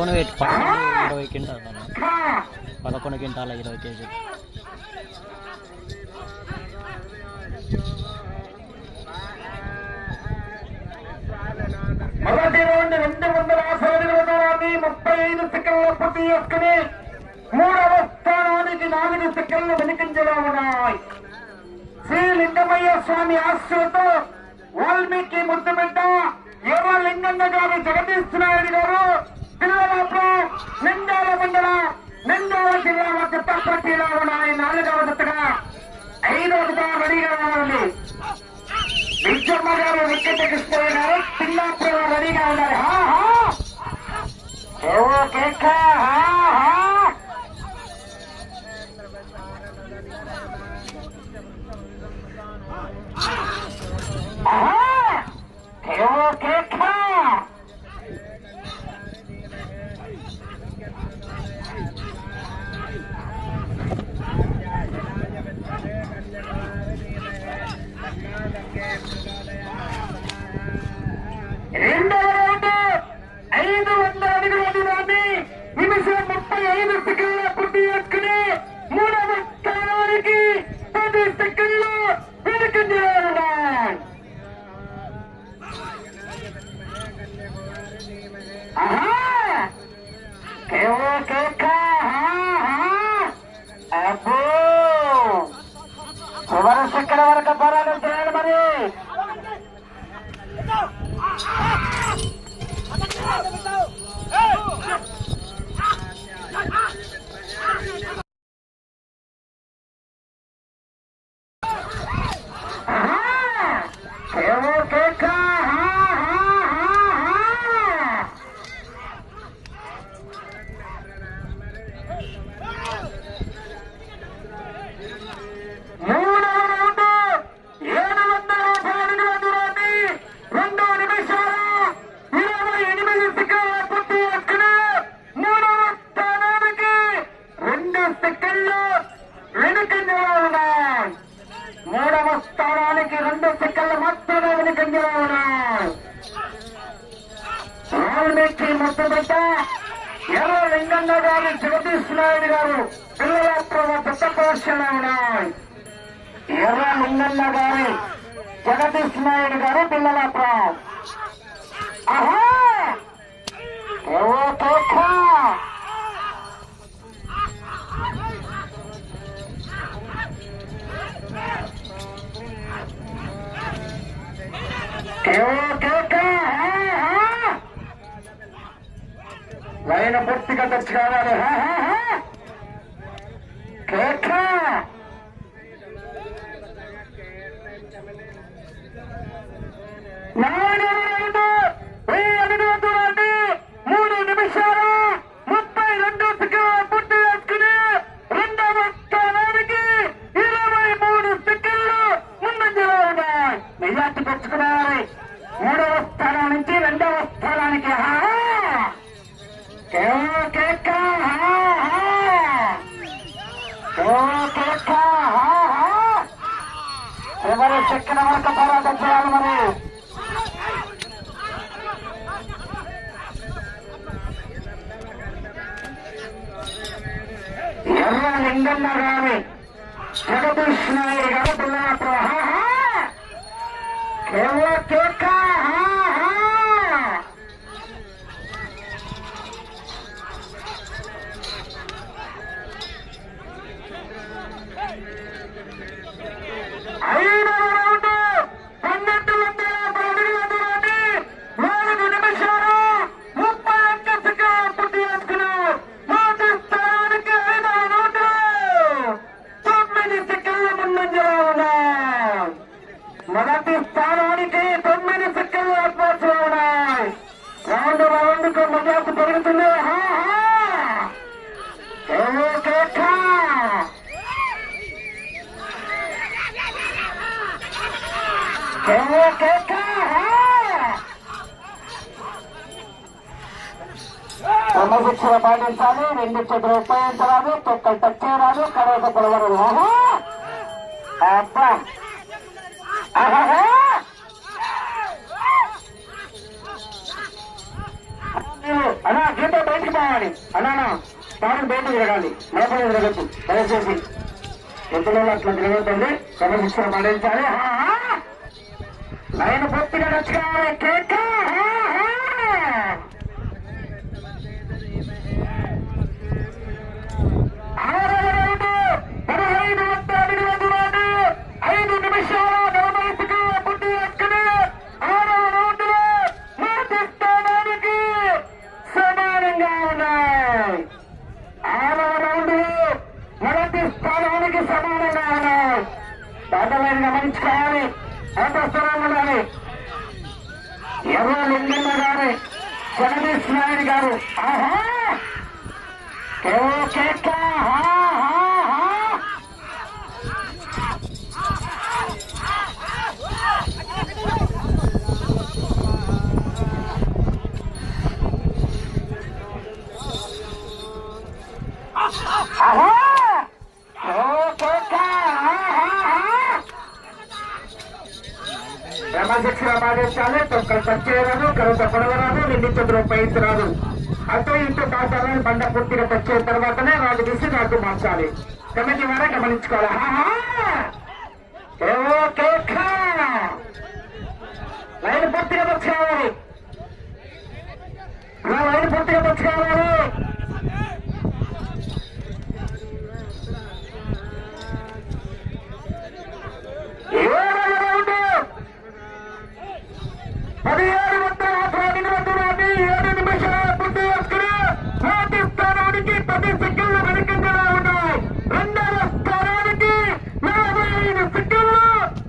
Loan పెట్టి పదకొండు ఇరవై క్వింటాల్ అన్న. పదకొండు క్వింటాల ఇరవై కేజీలు మొదటి రౌండ్ రెండు వందల దూరాన్ని ముప్పై ఐదు పూర్తి చేసుకుని మూడవ స్థానానికి నాలుగు సెకండ్లు వెనుకంజలో ఉన్నాయి శ్రీ లింగమయ్య స్వామి ఆశ్రతో వాల్మీకి ముద్దుబిడ్డ ఎర్ర లింగన్న గారు జగదీశ్ నాయుడు గారు పిల్లలప్పుడు నిండాల మండల నిండాల జిల్లా చిత్తపట్టిలో ఉన్నాయి నాలుగవ జతగా ఐదవ జత రెడీగా ఉంది విజయమ్మ గారు వికెట్ ఎక్కిపోయినారు పిల్లాపురం రెడీగా ఉన్నారు హా, హా. ఏవో కేక హా, హా. రెండవ రౌండ్ ఐదు వందల అడుగుల దూరాన్ని నిమిషం ముప్పై ఐదు సెకండ్ల పూర్తి చేసుకుని మూడవ స్థానానికి పది సెకండ్లు వెనుకంజలో ఉన్నాయి ఆహా! వాల్మీకి ముద్దబిడ్డ ఎర్ర లింగన్న గారు జగదీష్ నాయుడు గారు పిల్లల పెద్ద పోషణ ఉన్నాయి ఎర్ర లింగన్న గారి జగదీష్ నాయుడు గారు పిల్లలాపురం ఆహా ఏవో కేక ఏవో కేక ఆహా. లైన్ పూర్తిగా టచ్ కావాలి ఎవరు చెక్కిన వరకు పోరాటం చేయాలి మరి. ఎర్ర లింగన్న గారి జగదీష్ నాయుడు గారు పిల్లలప్పుడు కేవలం కేక క్రమశిక్షణ పాటించాలి. రెండు చేతులు ఉపయోగించరాదు తొక్కలు టచ్ చేయరాదు కడవక పొడవరు అబ్బా! ఆహాహా. అన్నా గీత బయటికి బయటకు తిరగాలి. లోపల తిరగద్దు. దయచేసి. ఎంతలో అట్లా తిరగద్దండి? క్రమశిక్షణ పాటించాలి. ఆయన పొత్తిగా పూర్తిగా నచ్చుకోవాలి కేక ఐదు మొదటి స్థానానికి సమానంగా ఉన్నాయి. ఆరవ గమనించుకోవాలి అంత స్థలం ఎర్ర లింగన్న గారు జగదీష్ నాయుడు గారు. ఆహా! కేవో క్రమశిక్షణ పాటించాలి తొక్కలు పచ్చేయరాదు కరువు పడవరాదు నిండించదులు పయించరాదు అటు ఇటు దాటాలని బండ పూర్తిగా పచ్చే తర్వాతనే రాజు తీసి రాజు మార్చాలి కమిటీ వారే గమనించుకోవాలి ఆహా! ఏవో కేక! లైన్ పూర్తిగా పచ్చుకోవాలి నా లైన్ పూర్తిగా పచ్చుకోవాలి ఏడవ రౌండ్ పదిహేడు వందల ఆఫ్రానింగ్ దూరాన్ని ఏడు నిమిషాల ముందు వేసుకుని మొదటి స్థానానికి పది సెకండ్లు వెనుకంగా ఉన్నాయి రెండవ స్థానానికి నలభై ఐదు సెకండ్లు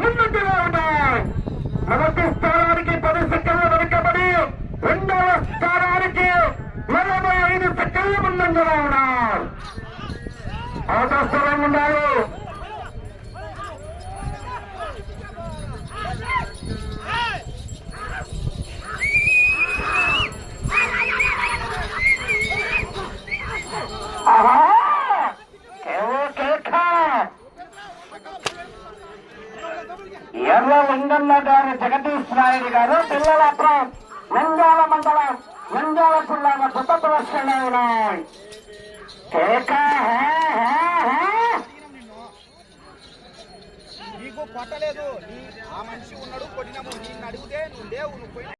ముందుగా ఉన్నాయి మొదటి స్థానానికి పది సెకండ్లు వెనుకబడి రెండవ స్థానానికి నలభై ఐదు సెకండ్లు ముందంగా ఉన్నారు అవతల స్థలం ఉన్నాయి నీకు కొట్టలేదు. ఆ మనిషి ఉన్నాడు కొట్టినాము. నేను అడిగితే నువ్వు లేవు నువ్వు పోయి